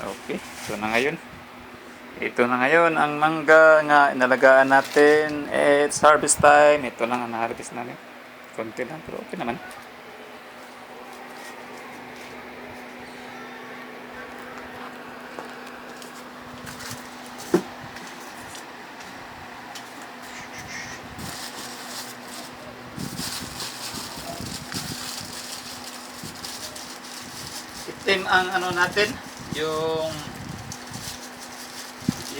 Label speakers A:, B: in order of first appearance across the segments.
A: Okay, ito na ngayon. Ito na ngayon ang mangga nga inalagaan natin. It's harvest time. Ito lang ang harvest namin. Konti lang pero okay naman. Itim ang ano natin, yung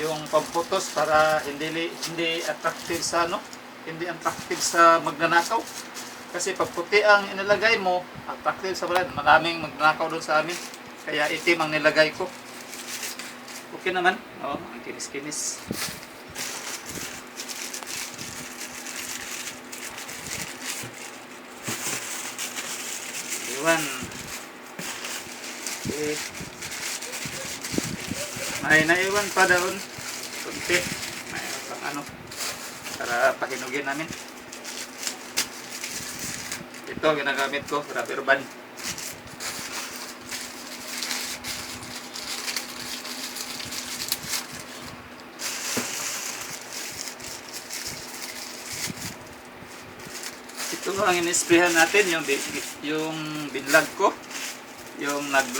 A: yung pamputos para hindi hindi attractive sa ano, hindi attractive sa magnanakaw. Kasi pag puti ang inilagay mo, attractive sa balat. Maraming magnanakaw doon sa amin. Kaya itim ang nilagay ko. Okay naman. Oh, ang kinis-kinis. Iwan. Okay. May naiwan pa doon. Kunti. May pang ano. Para pahinugin namin. Ito ginagamit ko. Rubber band. Ito ang in-sprayhan natin yung yung binlog ko. Yung nag-vlog